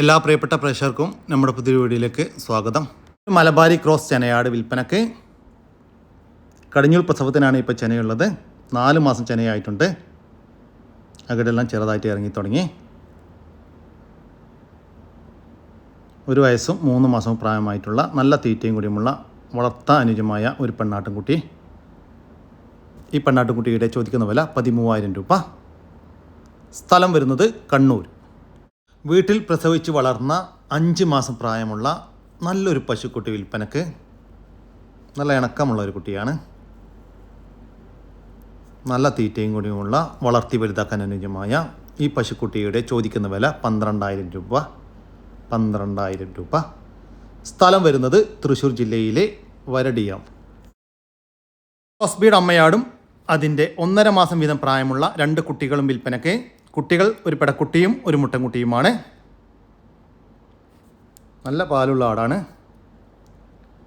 എല്ലാ പ്രിയപ്പെട്ട പ്രേക്ഷകർക്കും നമ്മുടെ പുതിയ വീഡിയോയിലേക്ക് സ്വാഗതം. മലബാരി ക്രോസ് ചെനയാട് വിൽപ്പനക്ക് കടിഞ്ഞൂൽ പ്രസവത്തിനാണ് ഇപ്പോൾ ചെനയുള്ളത്. നാല് മാസം ചെനയായിട്ടുണ്ട്. അകടെല്ലാം ചെറുതായിട്ട് ഇറങ്ങി തുടങ്ങി. ഒരു വയസ്സും മൂന്ന് മാസവും പ്രായമായിട്ടുള്ള നല്ല തീറ്റയും കൂടിയുമുള്ള വളർത്ത അനുജമായ ഒരു പെണ്ണാട്ടുംകുട്ടി. ഈ പെണ്ണാട്ടുംകുട്ടിയുടെ ചോദിക്കുന്ന വില പതിമൂവായിരം രൂപ. സ്ഥലം വരുന്നത് കണ്ണൂർ. വീട്ടിൽ പ്രസവിച്ച് വളർന്ന അഞ്ച് മാസം പ്രായമുള്ള നല്ലൊരു പശുക്കുട്ടി വിൽപ്പനക്ക് നല്ല ഇണക്കമുള്ള ഒരു കുട്ടിയാണ്. നല്ല തീറ്റയും കൂടിയുമുള്ള വളർത്തി വലുതാക്കാൻ അനുയോജ്യമായ ഈ പശുക്കുട്ടിയുടെ ചോദിക്കുന്ന വില പന്ത്രണ്ടായിരം രൂപ. പന്ത്രണ്ടായിരം രൂപ. സ്ഥലം വരുന്നത് തൃശ്ശൂർ ജില്ലയിലെ വരടിയാം. ഹോസ്ബീഡ് അമ്മയാടും അതിന്റെ ഒന്നര മാസം വീതം പ്രായമുള്ള രണ്ട് കുട്ടികളും വിൽപ്പനയ്ക്ക് കുട്ടികൾ ഒരു പെടക്കുട്ടിയും ഒരു മുട്ടൻകുട്ടിയുമാണ്. നല്ല പാലുള്ള ആടാണ്.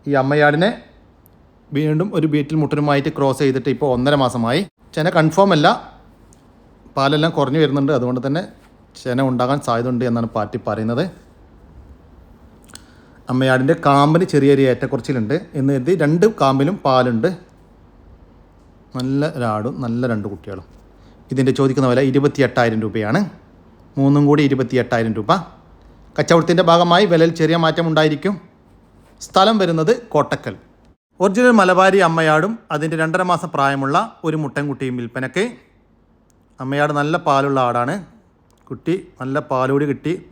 ഈ അമ്മയാടിനെ വീണ്ടും ഒരു ബീറ്റിൽ മുട്ടനുമായിട്ട് ക്രോസ് ചെയ്തിട്ട് ഇപ്പോൾ ഒന്നര മാസമായി. ചെന കൺഫേം അല്ല. പാലെല്ലാം കുറഞ്ഞു വരുന്നുണ്ട്. അതുകൊണ്ട് തന്നെ ചെന ഉണ്ടാകാൻ സാധ്യതയുണ്ട് എന്നാണ് പാർട്ടി പറയുന്നത്. അമ്മയാടിന്റെ കാമ്പിന് ചെറിയ ചെറിയ ഏറ്റക്കുറച്ചിലുണ്ട്. എന്ന് കരുതി രണ്ട് കാമ്പിലും പാലുണ്ട്. നല്ല ഒരാടും നല്ല രണ്ട് കുട്ടികളും. ഇതിന്റെ ചോദിക്കുന്ന വില ഇരുപത്തി എട്ടായിരം രൂപയാണ്. മൂന്നും കൂടി ഇരുപത്തി എട്ടായിരം രൂപ. കച്ചവടത്തിന്റെ ഭാഗമായി വിലയിൽ ചെറിയ മാറ്റം ഉണ്ടായിരിക്കും. സ്ഥലം വരുന്നത് കോട്ടക്കൽ. ഒറിജിനൽ മലബാരി അമ്മയാടും അതിന്റെ രണ്ടര മാസം പ്രായമുള്ള ഒരു മുട്ടൻകുട്ടിയും വിൽപ്പനയ്ക്ക്. അമ്മയാട് നല്ല പാലുള്ള ആടാണ്. കുട്ടി നല്ല പാലോടി കിട്ടി.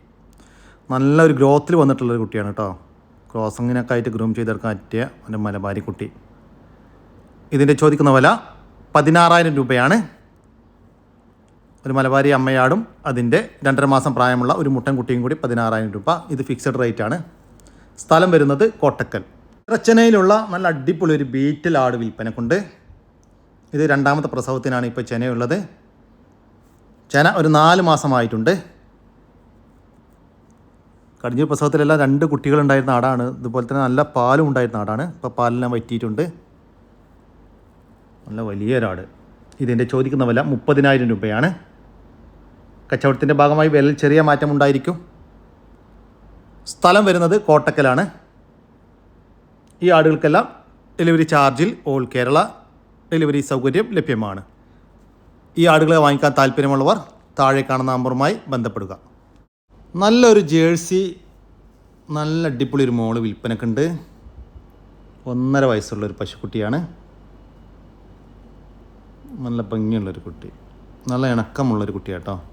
നല്ലൊരു ഗ്രോത്തിൽ വന്നിട്ടുള്ളൊരു കുട്ടിയാണ് കേട്ടോ. ക്രോസിങ്ങിനൊക്കെ ആയിട്ട് ഗ്രൂം ചെയ്തെടുക്കാൻ പറ്റിയ ഒരു മലബാരി കുട്ടി. ഇതിന്റെ ചോദിക്കുന്ന വില പതിനാറായിരം രൂപയാണ്. ഒരു മലബാരി അമ്മയാടും അതിന്റെ രണ്ടര മാസം പ്രായമുള്ള ഒരു മുട്ടൻ കുട്ടിയും കൂടി പതിനാറായിരം രൂപ. ഇത് ഫിക്സഡ് റേറ്റ് ആണ്. സ്ഥലം വരുന്നത് കോട്ടക്കൽ. റച്ചനയിലുള്ള നല്ല അടിപൊളി ഒരു ബീറ്റിൽ ആട് വിൽപ്പനക്കുണ്ട്. ഇത് രണ്ടാമത്തെ പ്രസവത്തിനാണ് ഇപ്പോൾ ചെനയുള്ളത്. ചെന ഒരു നാല് മാസമായിട്ടുണ്ട്. കഴിഞ്ഞ പ്രസവത്തിലെല്ലാം രണ്ട് കുട്ടികളുണ്ടായിരുന്ന ആടാണ്. ഇതുപോലെ തന്നെ നല്ല പാലും ഉണ്ടായിരുന്ന ആടാണ്. ഇപ്പോൾ പാലെല്ലാം വറ്റിയിട്ടുണ്ട്. നല്ല വലിയൊരാട് ഇതിന്റെ ചോദിക്കുന്ന വില മുപ്പതിനായിരം രൂപയാണ്. കച്ചവടത്തിന്റെ ഭാഗമായി വിലയിൽ ചെറിയ മാറ്റം ഉണ്ടായിരിക്കും. സ്ഥലം വരുന്നത് കോട്ടക്കലാണ്. ഈ ആടുകൾക്കെല്ലാം ഡെലിവറി ചാർജിൽ ഓൾ കേരള ഡെലിവറി സൗകര്യം ലഭ്യമാണ്. ഈ ആടുകളെ വാങ്ങിക്കാൻ താല്പര്യമുള്ളവർ താഴെ കാണുന്ന നമ്പറുമായി ബന്ധപ്പെടുക. നല്ലൊരു ജേഴ്സി നല്ല അടിപൊളി ഒരു മോൾ വിൽപ്പനക്കുണ്ട്. ഒന്നര വയസ്സുള്ളൊരു പശുക്കുട്ടിയാണ്. നല്ല ഭംഗിയുള്ളൊരു കുട്ടി. നല്ല ഇണക്കമുള്ളൊരു കുട്ടിയാട്ടോ.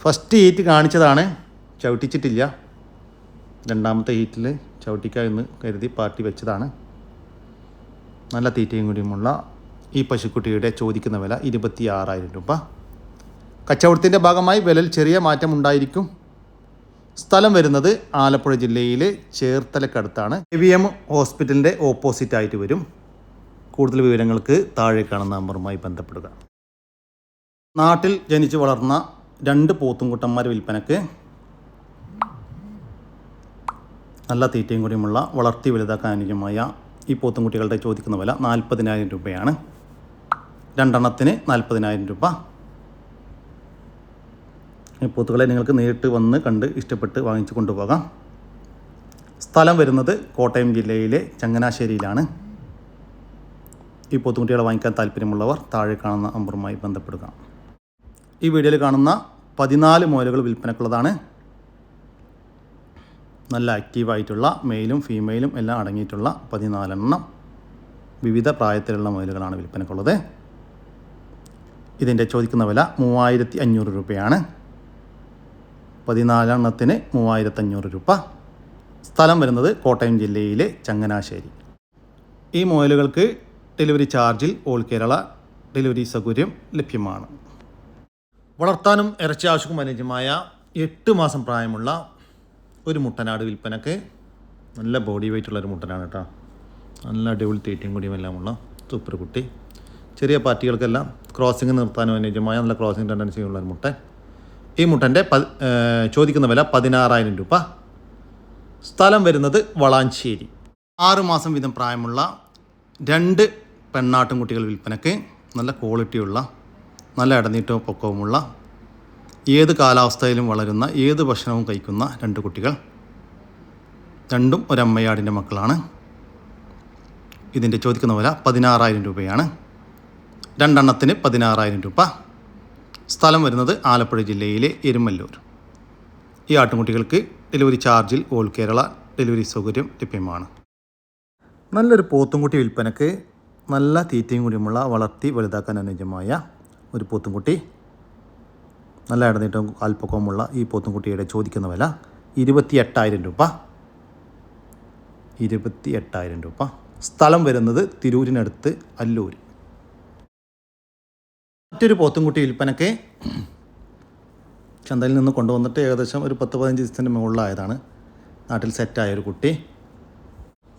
ഫസ്റ്റ് ഹീറ്റ് കാണിച്ചതാണ്. ചവിട്ടിച്ചിട്ടില്ല. രണ്ടാമത്തെ ഹീറ്റിൽ ചവിട്ടിക്കാമെന്ന് കരുതി പാർട്ടി വെച്ചതാണ്. നല്ല തീറ്റയും കൂടിയുമുള്ള ഈ പശുക്കുട്ടിയുടെ ചോദിക്കുന്ന വില ഇരുപത്തി ആറായിരം രൂപ. കച്ചവടത്തിന്റെ ഭാഗമായി വിലയിൽ ചെറിയ മാറ്റം ഉണ്ടായിരിക്കും. സ്ഥലം വരുന്നത് ആലപ്പുഴ ജില്ലയിലെ ചേർത്തലക്കടുത്താണ്. എ വി എം ഹോസ്പിറ്റലിന്റെ ഓപ്പോസിറ്റായിട്ട് വരും. കൂടുതൽ വിവരങ്ങൾക്ക് താഴെ കാണുന്ന നമ്പറുമായി ബന്ധപ്പെടുക. നാട്ടിൽ ജനിച്ചു വളർന്ന രണ്ട് പോത്തുംകുട്ടന്മാർ വിൽപ്പനക്ക് നല്ല തീറ്റയും കൂടിയുമുള്ള വളർത്തി വലുതാക്കാൻ അനുയോജ്യമായ ഈ പോത്തുംകുട്ടികളുടെ ചോദിക്കുന്ന വില നാൽപ്പതിനായിരം രൂപയാണ്. രണ്ടെണ്ണത്തിന് നാൽപ്പതിനായിരം രൂപ. ഈ പോത്തുകളെ നിങ്ങൾക്ക് നേരിട്ട് വന്ന് കണ്ട് ഇഷ്ടപ്പെട്ട് വാങ്ങിച്ചു കൊണ്ടുപോകാം. സ്ഥലം വരുന്നത് കോട്ടയം ജില്ലയിലെ ചങ്ങനാശ്ശേരിയിലാണ്. ഈ പോത്തുകുട്ടികളെ വാങ്ങിക്കാൻ താല്പര്യമുള്ളവർ താഴെ കാണുന്ന നമ്പറുമായി ബന്ധപ്പെടുക. ഈ വീഡിയോയിൽ കാണുന്ന പതിനാല് മോലുകൾ വിൽപ്പനക്കുള്ളതാണ്. നല്ല ആക്റ്റീവായിട്ടുള്ള മെയിലും ഫീമെയിലും എല്ലാം അടങ്ങിയിട്ടുള്ള പതിനാലെണ്ണം വിവിധ പ്രായത്തിലുള്ള മുയലുകളാണ് വിൽപ്പനക്കുള്ളത്. ഇതിന്റെ ചോദിക്കുന്ന വില മൂവായിരത്തി അഞ്ഞൂറ് രൂപയാണ്. പതിനാലെണ്ണത്തിന് മൂവായിരത്തഞ്ഞൂറ് രൂപ. സ്ഥലം വരുന്നത് കോട്ടയം ജില്ലയിലെ ചങ്ങനാശ്ശേരി. ഈ മുയലുകൾക്ക് ഡെലിവറി ചാർജിൽ ഓൾ കേരള ഡെലിവറി സൗകര്യം ലഭ്യമാണ്. വളർത്താനും ഇറച്ചി ആവശ്യക്കും അനുയോജ്യമായ എട്ട് മാസം പ്രായമുള്ള ഒരു മുട്ടനാട് വിൽപ്പനക്ക് നല്ല ബോഡി വെയിറ്റ് ഉള്ള ഒരു മുട്ടനാണ് കേട്ടോ. നല്ല അടിപൊളി തീറ്റയും കൂടിയും എല്ലാമുള്ള സൂപ്പർ കുട്ടി. ചെറിയ പാർട്ടികൾക്കെല്ലാം ക്രോസിംഗ് നിർത്താനും അനുയോജ്യമായ നല്ല ക്രോസിംഗ് ടെൻഡൻസി ഉള്ള ഒരു മുട്ട ഈ മുട്ടന്റെ ചോദിക്കുന്ന വില പതിനാറായിരം രൂപ. സ്ഥലം വരുന്നത് വളാഞ്ചേരി. ആറുമാസം വീതം പ്രായമുള്ള രണ്ട് പെണ്ണാട്ടും കുട്ടികൾ വിൽപ്പനയ്ക്ക് നല്ല ക്വാളിറ്റിയുള്ള നല്ല ഇടനീട്ടവും പൊക്കവുമുള്ള ഏത് കാലാവസ്ഥയിലും വളരുന്ന ഏത് ഭക്ഷണവും കഴിക്കുന്ന രണ്ട് കുട്ടികൾ. രണ്ടും ഒരമ്മയാടിന്റെ മക്കളാണ്. ഇതിന്റെ ചോദിക്കുന്ന വില പതിനാറായിരം രൂപയാണ്. രണ്ടെണ്ണത്തിന് പതിനാറായിരം രൂപ. സ്ഥലം വരുന്നത് ആലപ്പുഴ ജില്ലയിലെ എരുമല്ലൂർ. ഈ ആട്ടുംകുട്ടികൾക്ക് ഡെലിവറി ചാർജിൽ ഓൾ കേരള ഡെലിവറി സൗകര്യം ലഭ്യമാണ്. നല്ലൊരു പോത്തുംകുട്ടി വിൽപ്പനക്ക് നല്ല തീറ്റയും കൂടിയുമുള്ള വളർത്തി വലുതാക്കാൻ അനുയോജ്യമായ ഒരു പോത്തുംകുട്ടി. നല്ല ഇടനീട്ടവും അല്പക്കോമുള്ള ഈ പോത്തുംകുട്ടിയുടെ ചോദിക്കുന്ന വില ഇരുപത്തി എട്ടായിരം രൂപ. ഇരുപത്തി എട്ടായിരം രൂപ. സ്ഥലം വരുന്നത് തിരൂരിനടുത്ത് അല്ലൂർ. മറ്റൊരു പോത്തുംകുട്ടി വിൽപ്പനക്ക് ചന്തയിൽ നിന്ന് കൊണ്ടുവന്നിട്ട് ഏകദേശം ഒരു പത്ത് പതിനഞ്ച് ദിവസത്തിന്റെ മുകളിലായതാണ്. നാട്ടിൽ സെറ്റായ ഒരു കുട്ടി.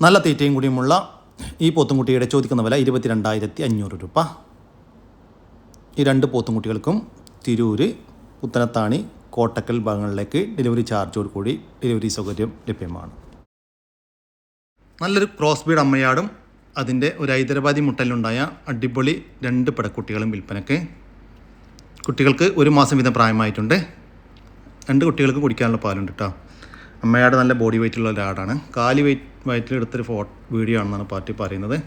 നല്ല തീറ്റയും കൂടിയുമുള്ള ഈ പോത്തുംകുട്ടിയുടെ ചോദിക്കുന്ന വില ഇരുപത്തിരണ്ടായിരത്തി അഞ്ഞൂറ് രൂപ. ഈ രണ്ട് പോത്തുംകുട്ടികൾക്കും തിരൂർ പുത്തനത്താണി കോട്ടക്കൽ ഭാഗങ്ങളിലേക്ക് ഡെലിവറി ചാർജോട് കൂടി ഡെലിവറി സൗകര്യം ലഭ്യമാണ്. നല്ലൊരു ക്രോസ് ബീഡ് അമ്മയാടും അതിന്റെ ഒരു ഹൈദരാബാദി മുട്ടലിലുണ്ടായ അടിപൊളി രണ്ട് പടക്കുട്ടികളും വിൽപ്പനയ്ക്ക്. കുട്ടികൾക്ക് ഒരു മാസം വീതം പ്രായമായിട്ടുണ്ട്. രണ്ട് കുട്ടികൾക്ക് കുടിക്കാനുള്ള പാലുണ്ട് കേട്ടോ. അമ്മയാട് നല്ല ബോഡി വെയിറ്റുള്ള ഒരാടാണ്. കാലി വെയിറ്റ് വയറ്റിലെടുത്തൊരു ഫോ വീഡിയോ ആണെന്നാണ് പാർട്ടി പറയുന്നത്.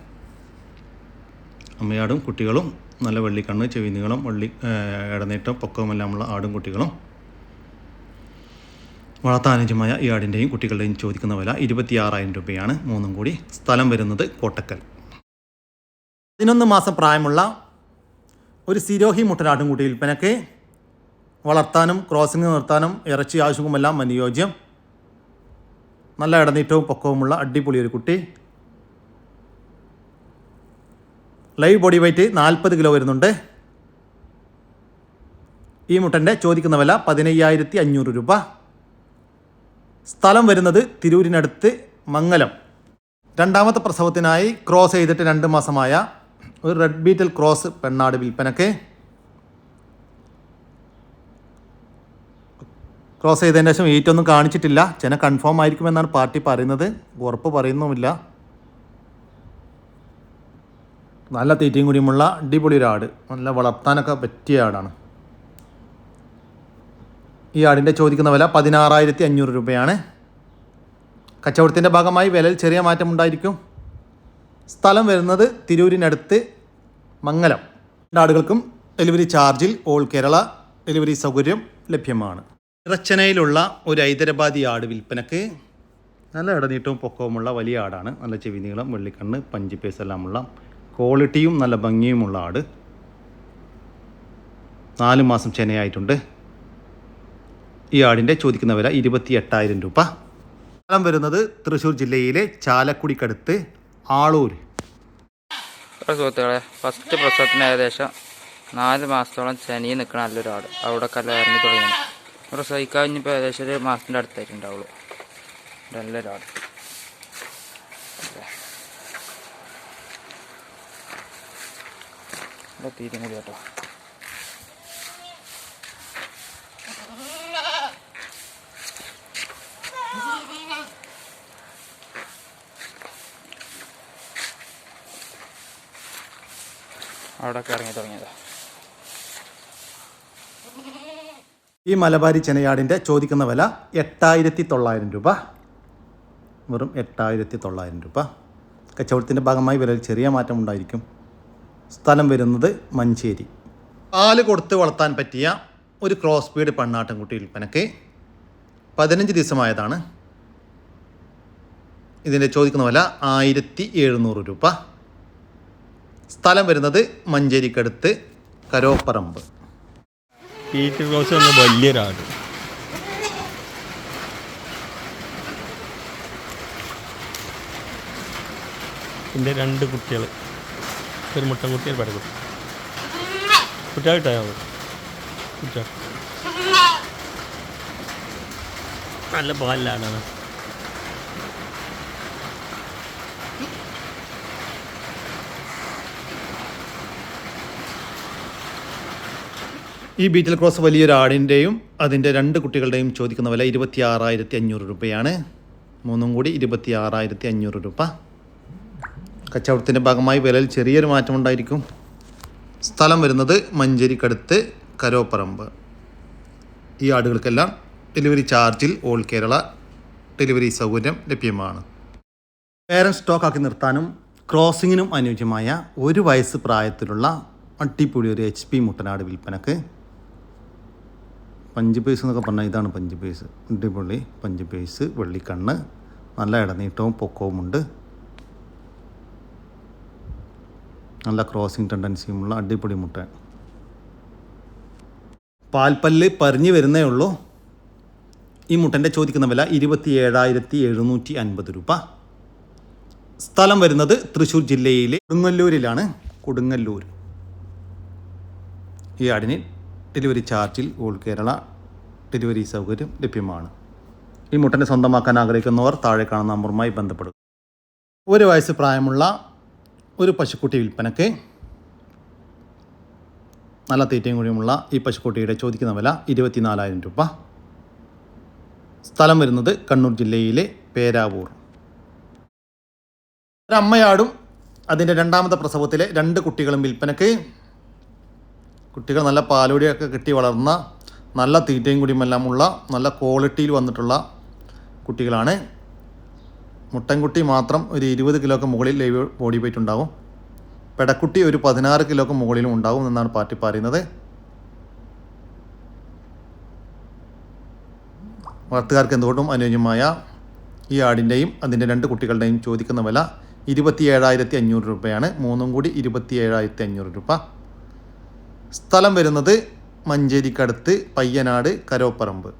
അമ്മയാടും കുട്ടികളും നല്ല വെള്ളിക്കണ്ണ് ചെവി വെള്ളി ഇടനീട്ടം പൊക്കവുമെല്ലാമുള്ള ആടും കുട്ടികളും. വളർത്താനുജമായ ഈ ആടിന്റെയും കുട്ടികളുടെയും ചോദിക്കുന്ന വില ഇരുപത്തിയാറായിരം രൂപയാണ്. മൂന്നും കൂടി സ്ഥലം വരുന്നത് കോട്ടക്കൽ. പതിനൊന്ന് മാസം പ്രായമുള്ള ഒരു സിരോഹി മുട്ടനാട്ടും കുട്ടി വിൽപ്പനക്ക് വളർത്താനും ക്രോസിംഗ് നിർത്താനും ഇറച്ചി ആവശ്യവുമെല്ലാം അനുയോജ്യം നല്ല ഇടനീറ്റവും പൊക്കവുമുള്ള അടിപൊളി ഒരു കുട്ടി. ലൈവ് ബോഡി വെയ്റ്റ് നാൽപ്പത് കിലോ വരുന്നുണ്ട്. ഈ മുട്ടന്റെ ചോദിക്കുന്ന വില പതിനയ്യായിരത്തി അഞ്ഞൂറ് രൂപ. സ്ഥലം വരുന്നത് തിരൂരിനടുത്ത് മംഗലം. രണ്ടാമത്തെ പ്രസവത്തിനായി ക്രോസ് ചെയ്തിട്ട് രണ്ട് മാസമായ ഒരു റെഡ് ബീറ്റൽ ക്രോസ് പെണ്ണാട് വിൽപ്പനക്ക് ക്രോസ് ചെയ്തതിന് ശേഷം ഈറ്റൊന്നും കാണിച്ചിട്ടില്ല. ചെന കൺഫേം ആയിരിക്കുമെന്നാണ് പാർട്ടി പറയുന്നത്. ഉറപ്പ് പറയുന്നുമില്ല. നല്ല തീറ്റയും കൂടിയുമുള്ള അടിപൊളി ഒരു ആട്. നല്ല വളർത്താനൊക്കെ പറ്റിയ ആടാണ്. ഈ ആടിന്റെ ചോദിക്കുന്ന വില പതിനാറായിരത്തി അഞ്ഞൂറ് രൂപയാണ്. കച്ചവടത്തിന്റെ ഭാഗമായി വിലയിൽ ചെറിയ മാറ്റമുണ്ടായിരിക്കും സ്ഥലം വരുന്നത് തിരൂരിനടുത്ത് മംഗലം. ആടുകൾക്കും ഡെലിവറി ചാർജിൽ ഓൾ കേരള ഡെലിവറി സൗകര്യം ലഭ്യമാണ്. ഇറച്ചനയിലുള്ള ഒരു ഹൈദരാബാദി ആട് വിൽപ്പനക്ക് നല്ല ഇടനീട്ടവും പൊക്കവുമുള്ള വലിയ ആടാണ്. നല്ല ചെവി നീളം വെള്ളിക്കണ്ണ് പഞ്ചിപ്പേസ് എല്ലാമുള്ള ക്വാളിറ്റിയും നല്ല ഭംഗിയുമുള്ള ആട്. നാല് മാസം ചെനയായിട്ടുണ്ട് ഈ ആടിന്റെ ചോദിക്കുന്ന വില ഇരുപത്തി എട്ടായിരം രൂപ. സ്ഥലം വരുന്നത് തൃശ്ശൂർ ജില്ലയിലെ ചാലക്കുടിക്കടുത്ത് ആളൂർ സുഹൃത്തുക്കളെ ഫസ്റ്റ് പ്രസവത്തിന് ഏകദേശം നാല് മാസത്തോളം ചെനിയിൽ നിൽക്കുന്ന നല്ലൊരാട് അവിടെ കല്ല ഇറങ്ങി തുടങ്ങി പ്രസവിക്കാൻ ഇനിയിപ്പോൾ ഏകദേശം ഒരു മാസത്തിന്റെ അടുത്തായിട്ടുണ്ടാവുള്ളൂ നല്ലൊരാട് ഇവിടെ തീരും കൂടി കേട്ടോ. അവിടെയൊക്കെ ഇറങ്ങി തുടങ്ങിയതാ. ഈ മലബാരി ചെനയാടിന്റെ ചോദിക്കുന്ന വില എട്ടായിരത്തി തൊള്ളായിരം രൂപ. വെറും എട്ടായിരത്തി തൊള്ളായിരം രൂപ. കച്ചവടത്തിന്റെ ഭാഗമായി വിലയിൽ ചെറിയ മാറ്റം ഉണ്ടായിരിക്കും. സ്ഥലം വരുന്നത് മഞ്ചേരി. പാൽ കൊടുത്ത് വളർത്താൻ പറ്റിയ ഒരു ക്രോസ് ബീഡ് പണ്ണാട്ടൻകുട്ടി വിൽപ്പനക്ക് പതിനഞ്ച് ദിവസമായതാണ്. ഇതിന്റെ ചോദിക്കുന്ന വില ആയിരത്തി എഴുന്നൂറ് രൂപ. സ്ഥലം വരുന്നത് മഞ്ചേരിക്കടുത്ത് കരോപ്പറമ്പ്. പീറ്റർ എന്ന വലിയൊരാട്. എന്റെ രണ്ട് കുട്ടികൾ ഒരു മുട്ടൻകുട്ടി ഒരു പടക്കുട്ടി കുട്ടികൾ കിട്ടായോ. കുട്ടികൾ നല്ല പാലിലാണ് ഈ ബീറ്റൽ ക്രോസ് വലിയൊരു ആടിന്റെയും അതിന്റെ രണ്ട് കുട്ടികളുടെയും ചോദിക്കുന്ന വില ഇരുപത്തി ആറായിരത്തി അഞ്ഞൂറ് രൂപയാണ്. മൂന്നും കൂടി ഇരുപത്തി ആറായിരത്തി അഞ്ഞൂറ് രൂപ. കച്ചവടത്തിന്റെ ഭാഗമായി വിലയിൽ ചെറിയൊരു മാറ്റമുണ്ടായിരിക്കും സ്ഥലം വരുന്നത് മഞ്ചേരിക്കടുത്ത് കരോപ്പറമ്പ്. ഈ ആടുകൾക്കെല്ലാം ഡെലിവറി ചാർജിൽ ഓൾ കേരള ഡെലിവറി സൗകര്യം ലഭ്യമാണ്. പേരൻ സ്റ്റോക്കാക്കി നിർത്താനും ക്രോസിങ്ങിനും അനുയോജ്യമായ ഒരു വയസ്സ് പ്രായത്തിലുള്ള അട്ടിപ്പൊളി ഒരു എച്ച് പി മുട്ടനാട് വിൽപ്പനക്ക് പഞ്ച് പേസ് എന്നൊക്കെ പറഞ്ഞാൽ ഇതാണ് പഞ്ച് പേസ്. അടിപൊളി പഞ്ച് പേസ് വെള്ളിക്കണ്ണ് നല്ല ഇടനീട്ടവും പൊക്കവുമുണ്ട്. നല്ല ക്രോസിങ് ടെൻഡൻസിയുമുള്ള അടിപൊളി മുട്ട. പാൽപ്പല്ല് പരിഞ്ഞു വരുന്നേ ഉള്ളൂ. ഈ മുട്ടന്റെ ചോദിക്കുന്ന വില ഇരുപത്തി ഏഴായിരത്തി എഴുന്നൂറ്റി അൻപത് രൂപ. സ്ഥലം വരുന്നത് തൃശ്ശൂർ ജില്ലയിലെ കൊടുങ്ങല്ലൂരിലാണ്. കൊടുങ്ങല്ലൂർ. ഈ ആടിന് ഡെലിവറി ചാർജിൽ ഓൾ കേരള ഡെലിവറി സൗകര്യം ലഭ്യമാണ്. ഈ മുട്ടനെ സ്വന്തമാക്കാൻ ആഗ്രഹിക്കുന്നവർ താഴെ കാണുന്ന നമ്പറുമായി ബന്ധപ്പെടുക. ഒരു വയസ്സ് പ്രായമുള്ള ഒരു പശുക്കുട്ടി വിൽപ്പനയ്ക്ക് നല്ല തീറ്റയും കൂടിയുമുള്ള ഈ പശുക്കുട്ടിയുടെ ചോദിക്കുന്ന വില ഇരുപത്തിനാലായിരം രൂപ. സ്ഥലം വരുന്നത് കണ്ണൂർ ജില്ലയിലെ പേരാവൂർ. ഒരമ്മയാടും അതിന്റെ രണ്ടാമത്തെ പ്രസവത്തിലെ രണ്ട് കുട്ടികളും വിൽപ്പനയ്ക്ക് കുട്ടികൾ നല്ല പാലോടിയൊക്കെ കിട്ടി വളർന്ന നല്ല തീറ്റയും കൂടിയുമെല്ലാം ഉള്ള നല്ല ക്വാളിറ്റിയിൽ വന്നിട്ടുള്ള കുട്ടികളാണ്. മുട്ടൻകുട്ടി മാത്രം ഒരു ഇരുപത് കിലോക്ക് മുകളിൽ ലൈവ് ബോഡി വെയിറ്റ് ഉണ്ടാവും. പെടക്കുട്ടി ഒരു പതിനാറ് കിലോക്ക് മുകളിലും ഉണ്ടാവും എന്നാണ് പാർട്ടി പറയുന്നത്. വളർത്തുകാർക്ക് എന്തുകൊണ്ടും അനുയോജ്യമായ ഈ ആടിന്റെയും അതിന്റെ രണ്ട് കുട്ടികളുടെയും ചോദിക്കുന്ന വില ഇരുപത്തി ഏഴായിരത്തി അഞ്ഞൂറ് രൂപയാണ്. മൂന്നും കൂടി ഇരുപത്തി ഏഴായിരത്തി അഞ്ഞൂറ് രൂപ. സ്ഥലം വരുന്നത് മഞ്ചേരിക്കടുത്ത് പയ്യനാട് കരോപ്പറമ്പ്.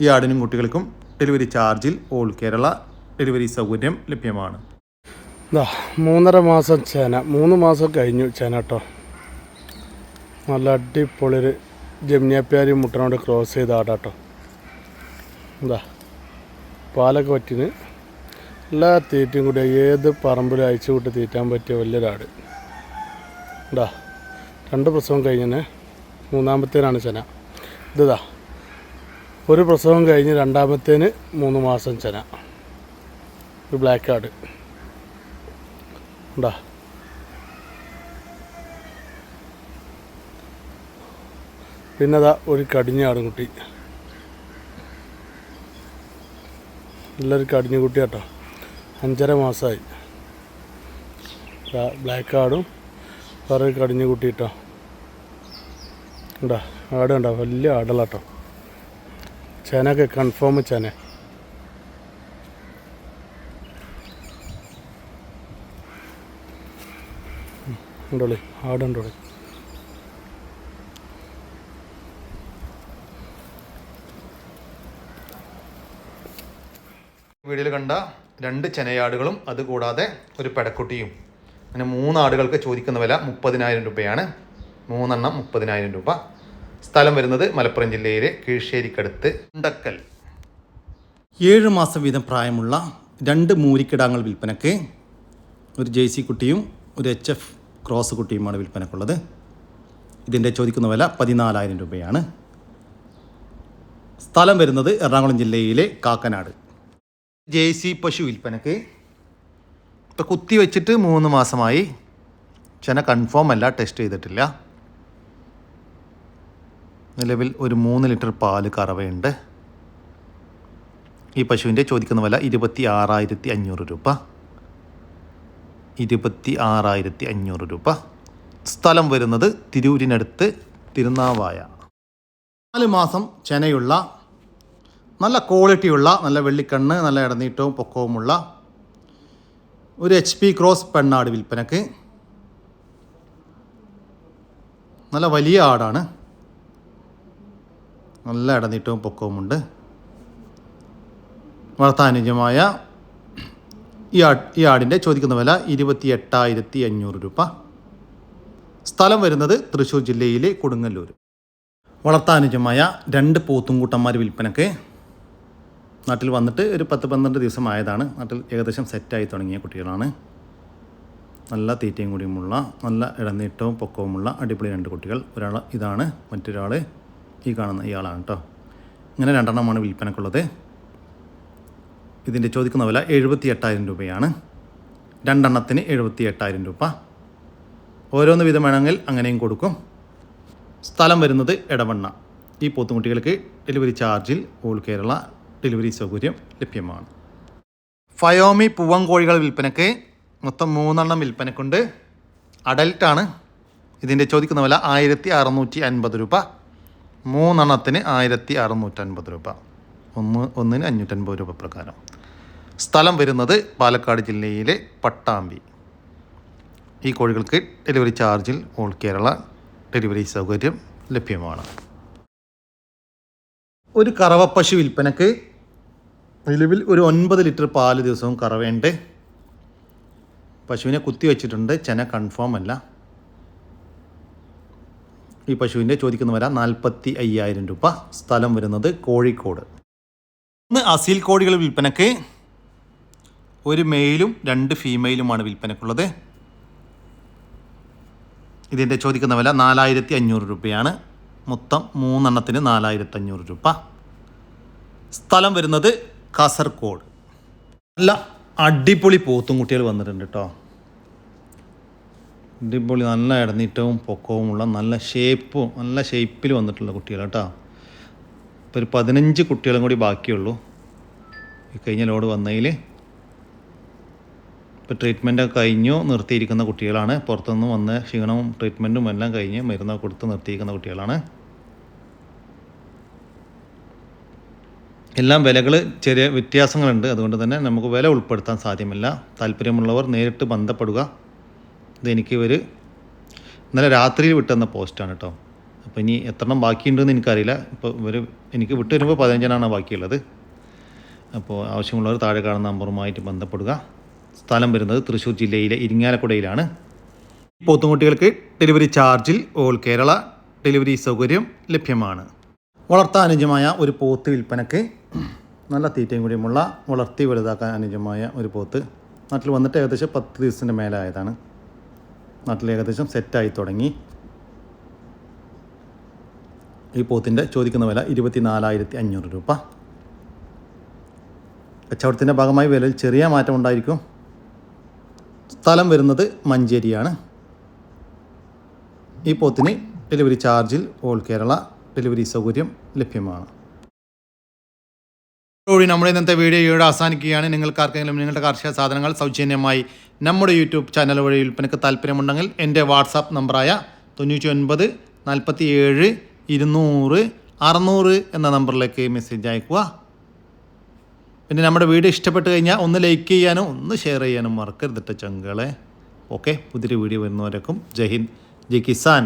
ഈ ആടിനും കുട്ടികൾക്കും ഡെലിവറി ചാർജിൽ ഓൾ കേരള ഡെലിവറി സൗകര്യം ലഭ്യമാണ്. മൂന്നര മാസം ചേന മൂന്ന് മാസം കഴിഞ്ഞു ചേന കേട്ടോ നല്ല അടിപൊളിയൊരു ജമ്നിയാപ്പ്യാരി മുട്ടനോട് ക്രോസ് ചെയ്ത ആടാട്ടോ എന്താ പാലൊക്കെ പറ്റിന്. എല്ലാ തീറ്റയും കൂടി ഏത് പറമ്പിലും അയച്ചു വിട്ട് തീറ്റാൻ പറ്റിയ വലിയൊരാട്. എന്താ രണ്ട് പ്രസവം കഴിഞ്ഞ് മൂന്നാമത്തേനാണ് ചെന. ഇതാ ഒരു പ്രസവം കഴിഞ്ഞ് രണ്ടാമത്തേന് മൂന്ന് മാസം ചെന. ഒരു ബ്ലാക്ക് ആട് ഉണ്ടാ? പിന്നതാ ഒരു കടിഞ്ഞ ആടുംകുട്ടി. നല്ലൊരു കടിഞ്ഞ കുട്ടി അഞ്ചര മാസമായി ബ്ലാക്ക് ആടും വേറെ ഒരു കടിഞ്ഞ കുട്ടി ഉണ്ടാ? ആട് ഉണ്ടോ വലിയ ആടലാട്ടോ ചേനയൊക്കെ കൺഫേം ചേന. ഉണ്ടോളി? ആടുണ്ടോളി വീഡിയോയിൽ കണ്ട രണ്ട് ചെനയാടുകളും അതുകൂടാതെ ഒരു പെടക്കുട്ടിയും. അങ്ങനെ മൂന്നാടുകൾക്ക് ചോദിക്കുന്ന വില മുപ്പതിനായിരം രൂപയാണ്. മൂന്നെണ്ണം മുപ്പതിനായിരം രൂപ. സ്ഥലം വരുന്നത് മലപ്പുറം ജില്ലയിലെ കീഴ്ശ്ശേരിക്കടുത്ത് ഉണ്ടക്കൽ. ഏഴ് മാസം വീതം പ്രായമുള്ള രണ്ട് മൂരിക്കിടാങ്ങൾ വിൽപ്പനക്ക് ഒരു ജെയ്സി കുട്ടിയും ഒരു എച്ച് എഫ് ക്രോസ് കുട്ടിയുമാണ് വിൽപ്പനക്കുള്ളത്. ഇതിന്റെ ചോദിക്കുന്ന വില പതിനാലായിരം രൂപയാണ്. സ്ഥലം വരുന്നത് എറണാകുളം ജില്ലയിലെ കാക്കനാട്. ജെ സി പശു വിൽപ്പനക്ക്. ഇപ്പോൾ കുത്തി വെച്ചിട്ട് മൂന്ന് മാസമായി. ചെന കൺഫേം അല്ല ടെസ്റ്റ് ചെയ്തിട്ടില്ല. നിലവിൽ ഒരു മൂന്ന് ലിറ്റർ പാൽ കറവയുണ്ട്. ഈ പശുവിന്റെ ചോദിക്കുന്ന വില ഇരുപത്തി ആറായിരത്തി അഞ്ഞൂറ് രൂപ. ഇരുപത്തി ആറായിരത്തി അഞ്ഞൂറ് രൂപ. സ്ഥലം വരുന്നത് തിരൂരിനടുത്ത് തിരുനാവായ. നാല് മാസം ചെനയുള്ള നല്ല ക്വാളിറ്റിയുള്ള നല്ല വെള്ളിക്കണ്ണ് നല്ല ഇടനീട്ടവും പൊക്കവുമുള്ള ഒരു എച്ച് പി ക്രോസ് പെണ്ണാട് വിൽപ്പനക്ക്. നല്ല വലിയ ആടാണ്. നല്ല ഇടനീട്ടവും പൊക്കവുമുണ്ട്. വളർത്താനുജമായ ഈ ആ ഈ ആടിന്റെ ചോദിക്കുന്ന വില ഇരുപത്തി എട്ടായിരത്തി അഞ്ഞൂറ് രൂപ. സ്ഥലം വരുന്നത് തൃശ്ശൂർ ജില്ലയിലെ കൊടുങ്ങല്ലൂർ വളർത്താനുജമായ രണ്ട് പോത്തുംകൂട്ടന്മാർ വിൽപ്പനക്ക് നാട്ടിൽ വന്നിട്ട് ഒരു പത്ത് പന്ത്രണ്ട് ദിവസമായതാണ്. നാട്ടിൽ ഏകദേശം സെറ്റായി തുടങ്ങിയ കുട്ടികളാണ്. നല്ല തീറ്റയും കൂടിയുമുള്ള നല്ല ഇടനീട്ടവും പൊക്കവുമുള്ള അടിപൊളി രണ്ട് കുട്ടികൾ. ഒരാൾ ഇതാണ് മറ്റൊരാൾ ഈ കാണുന്ന ഇയാളാണ് കേട്ടോ ഇങ്ങനെ രണ്ടെണ്ണമാണ് വിൽപ്പനക്കുള്ളത്. ഇതിന്റെ ചോദിക്കുന്ന വില എഴുപത്തി എട്ടായിരം രൂപയാണ്. രണ്ടെണ്ണത്തിന് എഴുപത്തി എട്ടായിരം രൂപ. ഓരോന്ന് വിധം വേണമെങ്കിൽ അങ്ങനെയും കൊടുക്കും. സ്ഥലം വരുന്നത് ഇടവണ്ണ ഈ പോത്തുകുട്ടികൾക്ക് ഡെലിവറി ചാർജിൽ ഓൾ കേരള ഡെലിവറി സൗകര്യം ലഭ്യമാണ്. ഫയോമി പൂവൻ കോഴികൾ വിൽപ്പനയ്ക്ക് മൊത്തം മൂന്നെണ്ണം വിൽപ്പനക്കുണ്ട്. അഡൽട്ടാണ് ഇതിന്റെ ചോദിക്കുന്ന വില ആയിരത്തി അറുന്നൂറ്റി അൻപത് രൂപ. മൂന്നെണ്ണത്തിന് ആയിരത്തി അറുന്നൂറ്റൻപത് രൂപ. ഒന്ന് ഒന്നിന് അഞ്ഞൂറ്റൻപത് രൂപ പ്രകാരം. സ്ഥലം വരുന്നത് പാലക്കാട് ജില്ലയിലെ പട്ടാമ്പി. ഈ കോഴികൾക്ക് ഡെലിവറി ചാർജിൽ ഓൾ കേരള ഡെലിവറി സൗകര്യം ലഭ്യമാണ്. ഒരു കറവപ്പശു പശു വിൽപ്പനക്ക് നിലവിൽ ഒരു ഒൻപത് ലിറ്റർ പാൽ ദിവസവും കറവേണ്ട് പശുവിനെ കുത്തി വെച്ചിട്ടുണ്ട് ചെന കൺഫേം അല്ല. ഈ പശുവിന്റെ ചോദിക്കുന്ന വില നാൽപ്പത്തി അയ്യായിരം രൂപ. സ്ഥലം വരുന്നത് കോഴിക്കോട്. ഇന്ന് അസീൽ കോഴികൾ വിൽപ്പനക്ക് ഒരു മെയിലും രണ്ട് ഫീമെയിലുമാണ് വിൽപ്പനക്കുള്ളത്. ഇതിന്റെ ചോദിക്കുന്ന വില നാലായിരത്തി അഞ്ഞൂറ് രൂപയാണ്. മൊത്തം മൂന്നെണ്ണത്തിന് നാലായിരത്തി അഞ്ഞൂറ് രൂപ. സ്ഥലം വരുന്നത് കാസർഗോഡ്. നല്ല അടിപൊളി പോത്തും കുട്ടികൾ വന്നിട്ടുണ്ട് കേട്ടോ അടിപൊളി നല്ല ഇടനീറ്റവും പൊക്കവുമുള്ള നല്ല ഷേപ്പും നല്ല ഷേപ്പിൽ വന്നിട്ടുള്ള കുട്ടികൾ കേട്ടോ ഇപ്പോൾ ഒരു പതിനഞ്ച് കുട്ടികളും കൂടി ബാക്കിയുള്ളൂ. ഈ കഴിഞ്ഞ ലോഡ് വന്നതിൽ ഇപ്പോൾ ട്രീറ്റ്മെന്റൊക്കെ കഴിഞ്ഞു നിർത്തിയിരിക്കുന്ന കുട്ടികളാണ്. പുറത്തുനിന്ന് വന്ന് ക്ഷീണവും ട്രീറ്റ്മെന്റും എല്ലാം കഴിഞ്ഞ് മരുന്നൊക്കെ കൊടുത്ത് നിർത്തിയിരിക്കുന്ന കുട്ടികളാണ്. എല്ലാം വിലകൾ ചെറിയ വ്യത്യാസങ്ങളുണ്ട്. അതുകൊണ്ട് തന്നെ നമുക്ക് വില ഉൾപ്പെടുത്താൻ സാധ്യമല്ല. താല്പര്യമുള്ളവർ നേരിട്ട് ബന്ധപ്പെടുക. ഇതെനിക്ക് ഒരു ഇന്നലെ രാത്രിയിൽ വിട്ടുന്ന പോസ്റ്റാണ് കേട്ടോ അപ്പോൾ ഇനി എത്രണ്ണം ബാക്കിയുണ്ടെന്ന് എനിക്കറിയില്ല. ഇപ്പോൾ ഇവർ എനിക്ക് വിട്ടു വരുമ്പോൾ പതിനഞ്ചെണ്ണമാണ് ബാക്കിയുള്ളത്. അപ്പോൾ ആവശ്യമുള്ളവർ താഴെ കാണുന്ന നമ്പറുമായിട്ട് ബന്ധപ്പെടുക. സ്ഥലം വരുന്നത് തൃശ്ശൂർ ജില്ലയിലെ ഇരിങ്ങാലക്കുടയിലാണ്. പോത്തുകുട്ടികൾക്ക് ഡെലിവറി ചാർജിൽ ഓൾ കേരള ഡെലിവറി സൗകര്യം ലഭ്യമാണ്. വളർത്താൻ അനുജമായ ഒരു പോത്ത് വിൽപ്പനക്ക് നല്ല തീറ്റയും കൂടിയുമുള്ള വളർത്തി വലുതാക്കാൻ അനുജമായ ഒരു പോത്ത് നാട്ടിൽ വന്നിട്ട് ഏകദേശം പത്ത് ദിവസത്തിന്റെ മേലായതാണ്. നാട്ടിൽ ഏകദേശം സെറ്റായി തുടങ്ങി. ഈ പോത്തിന്റെ ചോദിക്കുന്ന വില ഇരുപത്തി നാലായിരത്തി അഞ്ഞൂറ് രൂപ. കച്ചവടത്തിന്റെ ഭാഗമായി വിലയിൽ ചെറിയ മാറ്റം ഉണ്ടായിരിക്കും. സ്ഥലം വരുന്നത് മഞ്ചേരിയാണ്. ഈ പോത്തിന് ഡെലിവറി ചാർജിൽ ഓൾ കേരള ഡെലിവറി സൗകര്യം ലഭ്യമാണ്. ഓടി നമ്മുടെ ഇന്നത്തെ വീഡിയോ ഇവിടെ അവസാനിക്കുകയാണ്. നിങ്ങൾക്ക് ആർക്കെങ്കിലും നിങ്ങളുടെ കാർഷിക സാധനങ്ങൾ സൗജന്യമായി നമ്മുടെ യൂട്യൂബ് ചാനൽ വഴി വിൽപ്പനയ്ക്ക് താല്പര്യമുണ്ടെങ്കിൽ എന്റെ വാട്സാപ്പ് നമ്പറായ തൊണ്ണൂറ്റി ഒൻപത് നാൽപ്പത്തി ഏഴ് ഇരുന്നൂറ് അറുന്നൂറ് എന്ന നമ്പറിലേക്ക് മെസ്സേജ് അയക്കുക പിന്നെ നമ്മുടെ വീഡിയോ ഇഷ്ടപ്പെട്ട് കഴിഞ്ഞാൽ ഒന്ന് ലൈക്ക് ചെയ്യാനും ഒന്ന് ഷെയർ ചെയ്യാനും മറക്കരുതിട്ട ചങ്കളെ. ഓക്കെ പുതിയൊരു വീഡിയോ വരുന്നവരേക്കും. ജയ് ഹിന്ദ്. ജയ് കിസാൻ.